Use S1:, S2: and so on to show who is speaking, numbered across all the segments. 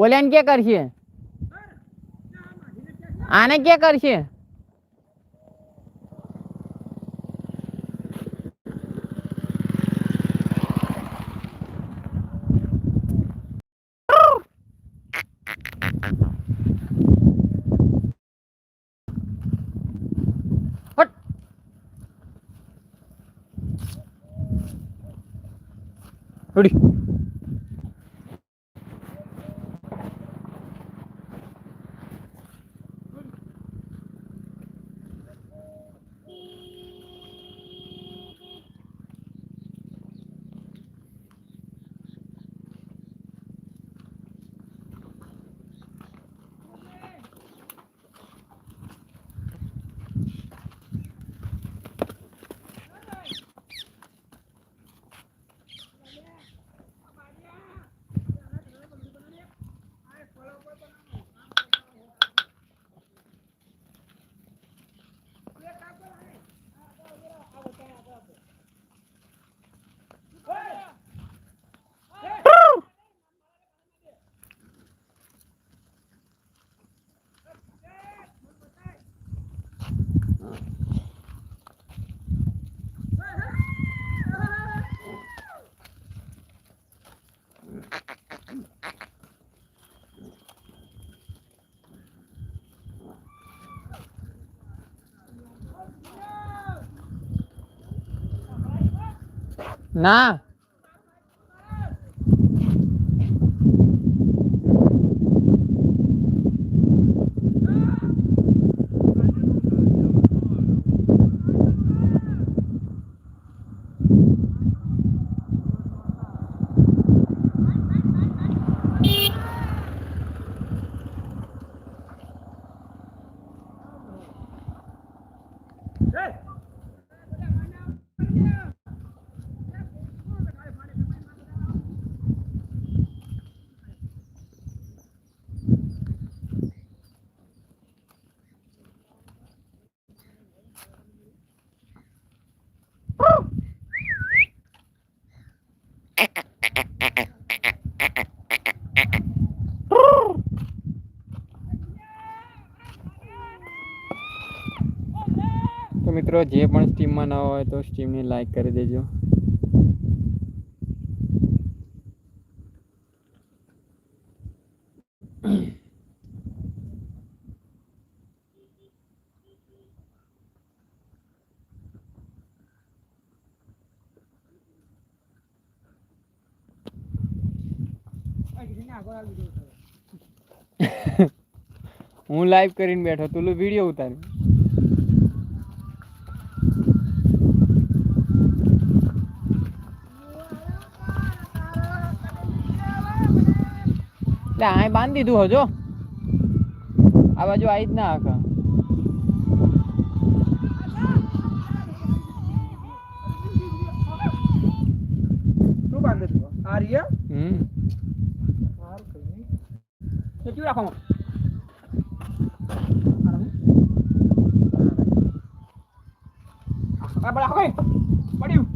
S1: ઓલાને કે કરશે? આને કે કરશે? ના તો મિત્રો જે પણ સ્ટીમમાં ના હોય તો સ્ટીમને લાઈક કરી દેજો. હું લાઈવ કરીને બેઠો તું વીડિયો ઉતારી એટલે આ બાંધી દીધું હજો આ બાજુ આવી જ ના આખા
S2: શું બાંધે તું આ રહ્યા
S1: હમ
S2: સારું કઈ નહીં તો કેવું રાખો આ બડા હોય પડ્યું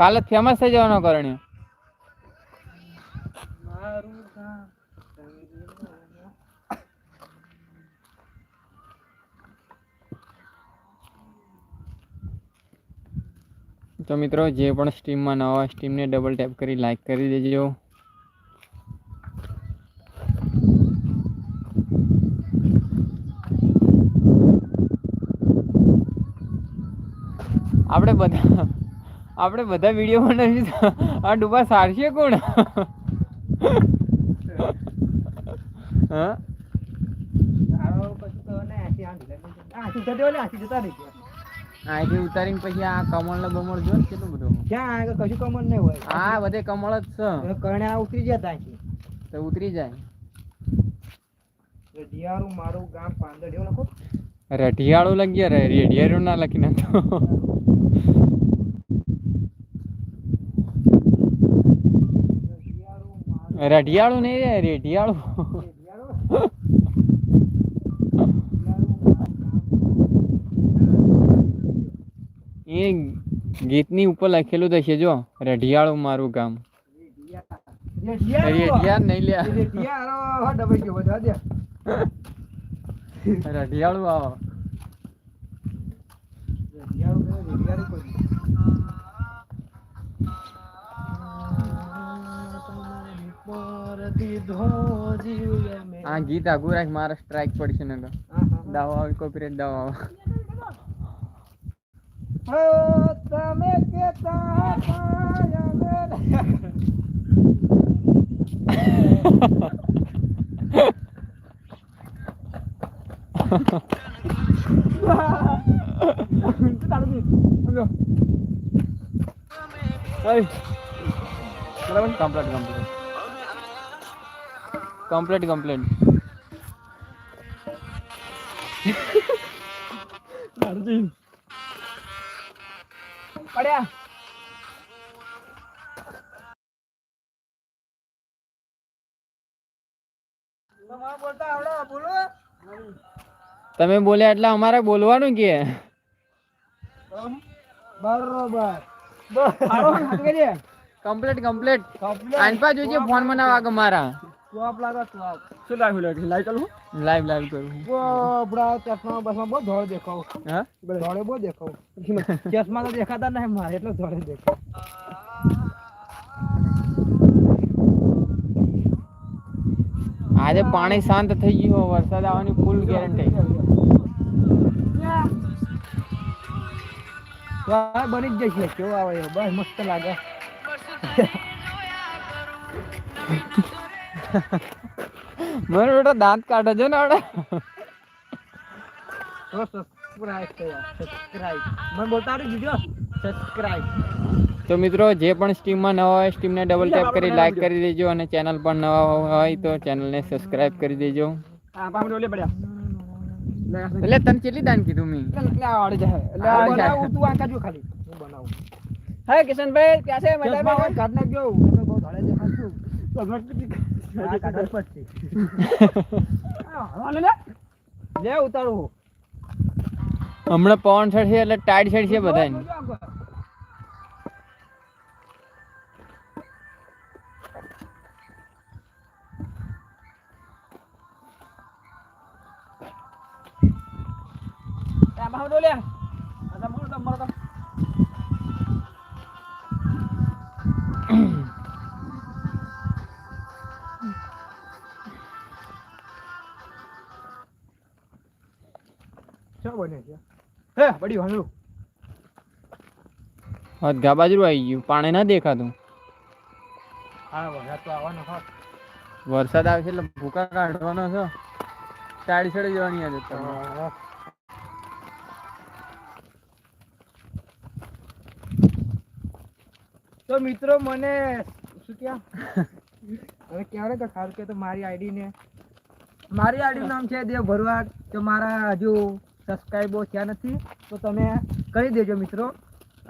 S1: કાલે ફેમસ થઈ જવાનો
S2: કરણી
S1: તો મિત્રો, જે પણ સ્ટ્રીમમાં નવા સ્ટીમને ડબલ ટેપ કરી લાઈક કરી દેજો. આપણે બધા આપણે બધા વીડિયો બનાવીશું આ ડૂબા સારશે કોણ? હા?
S2: જાય.
S1: અહીંથી ઉતારીને પછી આ કમળ ને બમળ જો કેટલું બધું?
S2: ક્યાં આગળ કશું કમળ નહીં હોય
S1: આ બધે કમળ જ છે.
S2: કર્ણા ઉતરી ગયા ત્યાંથી
S1: તો ઉતરી જાય.
S2: રઢિયાળું મારું ગામ પાંદડ એવું લખો.
S1: રઢિયાળું લખી રે રેઢિયાળું ના લખી નાખતો
S2: રઢિયારું મારું
S1: રઢિયાળું નહીં રે રેઢિયાળું. એ ગીતની ઉપર લખેલું છે જો રઢિયાળું મારું ગામ. રઢિયાળ. નહીં લે રઢિયાળું આવો. આ ગીત આગું રાખ મારે સ્ટ્રાઇક પડશે ને દાવો આવે દાવો આવે.
S2: તમે કેતા
S1: કમ્પ્લીટ કમ્પ્લીટ કમ્પ્લેટ અર્જુન
S2: પડ્યા
S1: તમે બોલ્યા એટલે અમારે બોલવાનું કે?
S2: બરોબર. કમ્પ્લેટ કમ્પ્લેટ કરીએ.
S1: કમ્પ્લીટ કમ્પ્લીટ આનપા જોજે ફોનમાં ના વાગે મારા?
S2: લાગે શું લાગ્યું લાગે?
S1: લાઈવ લાઈવ કરું
S2: બડા ચશ્મા બસમાં બહુ ધોળે દેખાવ.
S1: હા?
S2: ધોળે બહુ દેખાવ. ચશ્મા તો દેખાતા નહીં મારે એટલે ધોળે દેખાવ
S1: આજે પાણી શાંત થઈ ગયું વરસાદ આવવાની ફૂલ ગેરંટી
S2: બની જ જશે કેવો આવે? બસ મસ્ત લાગે.
S1: મને બેટા દાંત કાઢે છે ને આપણે
S2: તો સબસ્ક્રાઇબ સબસ્ક્રાઇબ મને બોલતા આવડી દીધો સબસ્ક્રાઇબ
S1: તો મિત્રો જે પણ સ્ટીમમાં નવા હોય સ્ટીમને ડબલ ટેપ કરી લાઈક કરી દેજો અને ચેનલ પણ નવા હોય તો ચેનલને સબસ્ક્રાઇબ કરી દેજો. એટલે તને કેટલી દાન કીધું મેં?
S2: આવડી આ ખાલી. હું બનાવું. હા કિશનભાઈ ક્યાં છે? મજા કાઢ નાખજો તમે બહુ ધડે દેખાશું છે એટલે ટાઈટ પડશે છે હળવા લે લે ઉતારું
S1: હમણાં પવન છડશે
S2: બને છે? હે બડી
S1: બાજુ આવી ગયું. પાણી ના દેખાતું.
S2: હા વરસાદ તો આવવાનો હોત
S1: વરસાદ આવશે એટલે ભૂકા કાઢવાનો છે. ટાઈટ છડી જવાની આજે તો.
S2: તો મિત્રો મને શું ક્યાં હવે ક્યારે તો ખારું કે તો મારી આઈડી ને. મારી આઈડી નામ છે દેવ ભરવાડ તો મારા હજુ સબસ્ક્રાઈબો થયા નથી તો તમે કરી દેજો મિત્રો.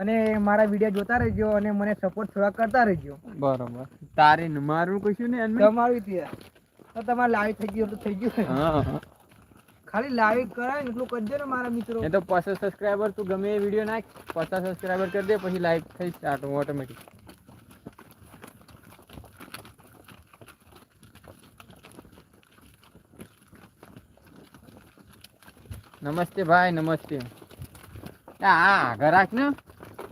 S2: અને મારા વીડિયો જોતા રહેજો અને મને સપોર્ટ થોડા કરતા રહેજો.
S1: બરોબર. તારે મારું કશું ને
S2: તમારું ત્યાં. તો તમારે લાઈવ થઈ ગયું તો થઈ ગયું
S1: હા
S2: ખાલી લાઈવ કરાય ને એટલું કરજો ને મારા મિત્રો.
S1: એ તો પચાસ સબસ્ક્રાઈબર તું ગમે એ વીડિયો નાખ પચાસ સબસ્ક્રાઈબર કરી દે પછી લાઈવ થઈ સ્ટાર્ટ ઓટોમેટિક નમસ્તે ભાઈ નમસ્તે. આ રાખ ને.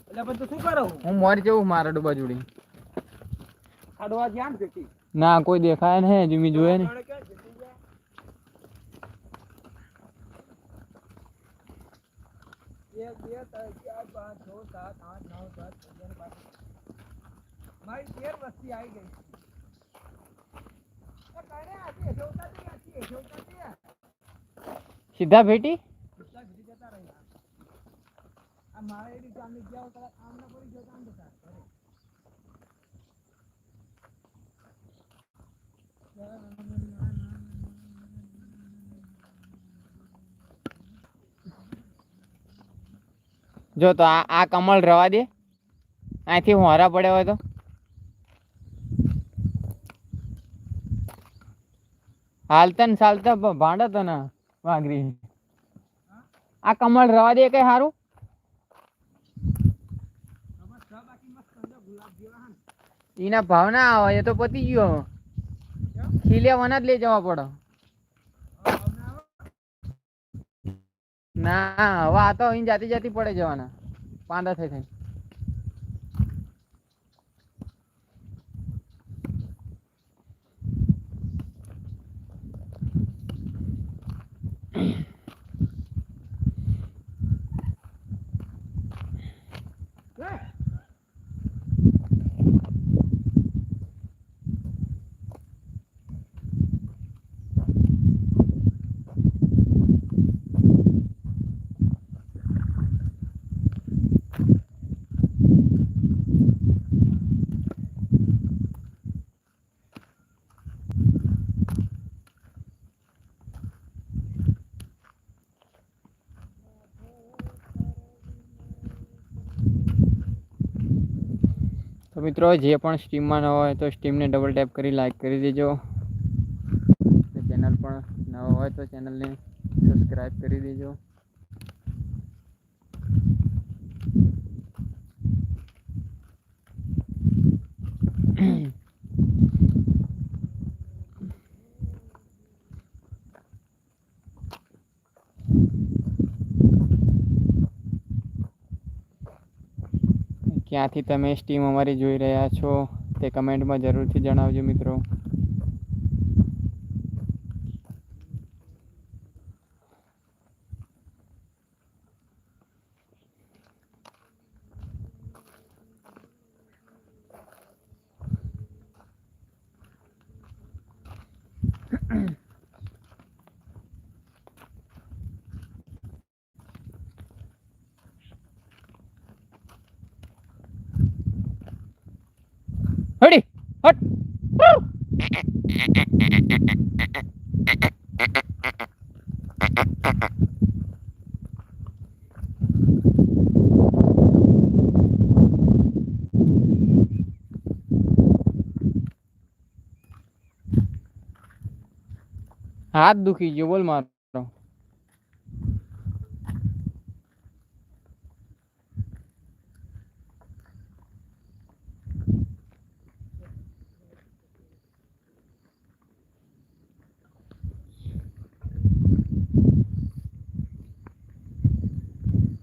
S2: એટલે પણ તું શું કરો?
S1: હું મોર જવું મારા ડૂબા જોડી
S2: ખાડવા જ્યાં ને
S1: ના કોઈ દેખાય ને જીમી જોયે ને
S2: એક બે ત્રણ ચાર પાંચ છ સાત આઠ નવ દસ અગિયાર બાર. મારી તેર વસ્તી આવી ગઈ. ઘડી જતા રહ્યા. આ મારે એ રીતે આમને ગયા વખત આમ ના પડી ગયો તો આમ જતા ઘરે.
S1: જો તો આ આ કમળ રવા દે. અહીંથી હોરા પડ્યા હોય તો. હાલતા ને ચાલતા ભ- ભાંડા તો ના વાઘરી આ કમળ રવા દે કઈ સારું એના ભાવ ના આવે, એ તો પતી ગયો ખીલ્યાવાના જ લઈ જવા પડે. ના, હવે આ તો અહીં જાતી જાતી પડે જવાના. પાંદા થઈ થઈ. તો મિત્રો, જે પણ સ્ટીમમાં ન હોય તો સ્ટીમને ડબલ ટેપ કરી લાઇક કરી દેજો. ચેનલ પણ નવો હોય તો ચેનલને સબસ્ક્રાઈબ કરી દેજો. ક્યાંથી તમે સ્ટીમ અમારી જોઈ રહ્યા છો તે કમેન્ટમાં જરૂરથી જણાવજો મિત્રો. હાથ દુખી ગયો બોલ મારો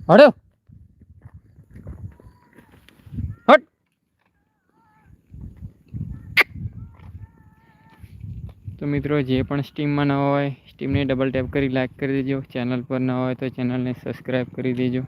S1: હડો તો મિત્રો, જે પણ સ્ટીમમાં ન હોય સ્ટીમને ડબલ ટેપ કરી લાઇક કરી દેજો. ચેનલ પર ન હોય તો ચેનલને સબસ્ક્રાઈબ કરી દેજો.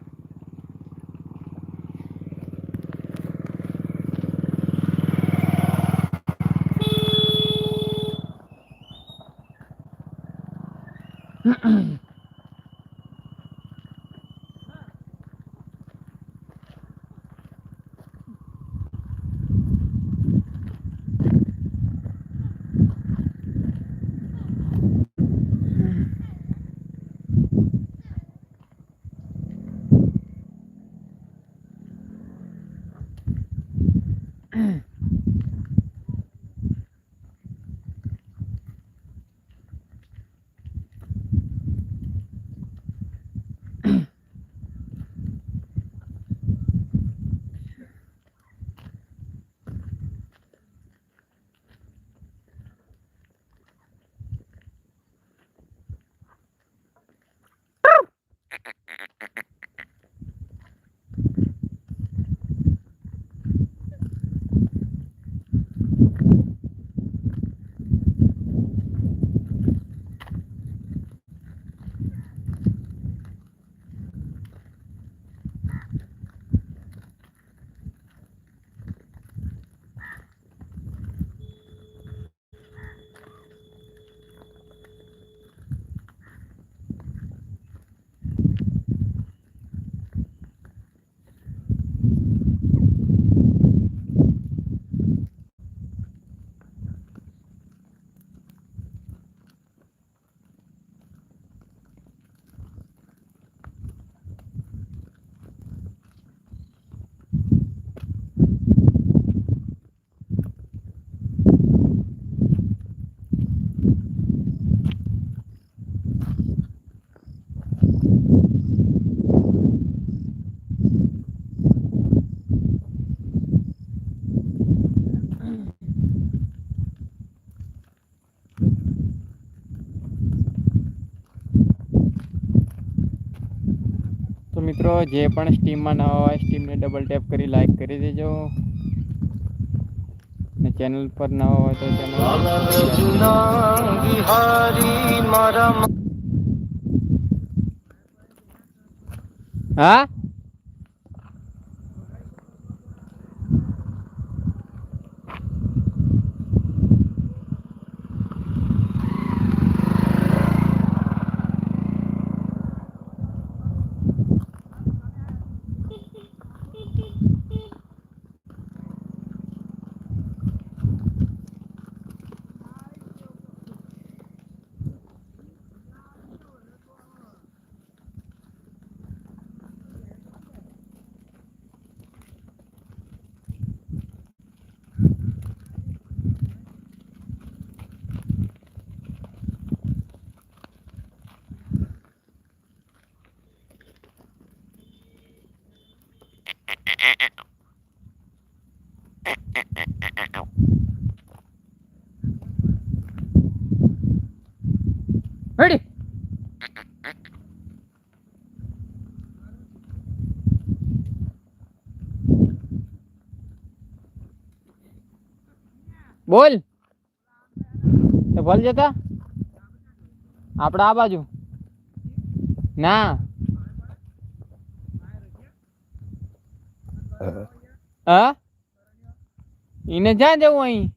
S1: જે પણ સ્ટીમમાં નવા હોય સ્ટીમને ડબલ ટેપ કરી લાઈક કરી દેજો. ને ચેનલ પર નવા હોય તો ચેનલ હા? બોલ. તો ભલ જતા? આપણે આ બાજુ? ના. હા. એને જ્યાં જવું અહીં?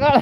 S1: có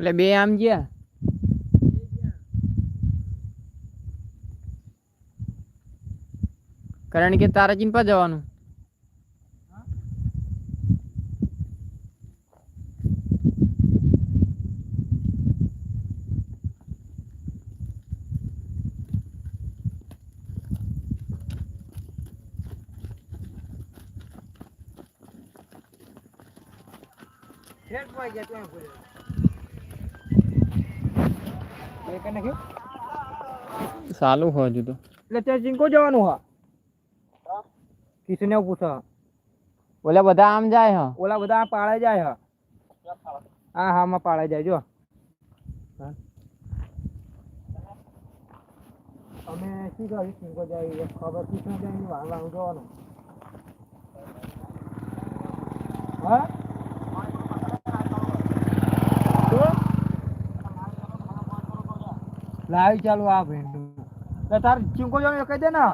S1: એટલે બે આમ ગયા કારણ કે તારા ચિંપા જવાનું
S2: ભાઈ ગયા ત્યાં
S1: સાલું હોય હજુ તો.
S2: એટલે ત્યાં ચિંકો જવાનું હા. કિશને પૂછો
S1: ઓલા બધા આમ જાય હા?
S2: ઓલા બધા પાળે જાય હા. હા હા માં પાળે જાય જો. હા. અમે શું કહ્યું ચિંકો જાય ખબર કિશને જાય વાળ વાળ જોવાનું. હા શું? લાવી ચાલુ આ ભેંડું. તાર ચીંકો જો કહી દે ને.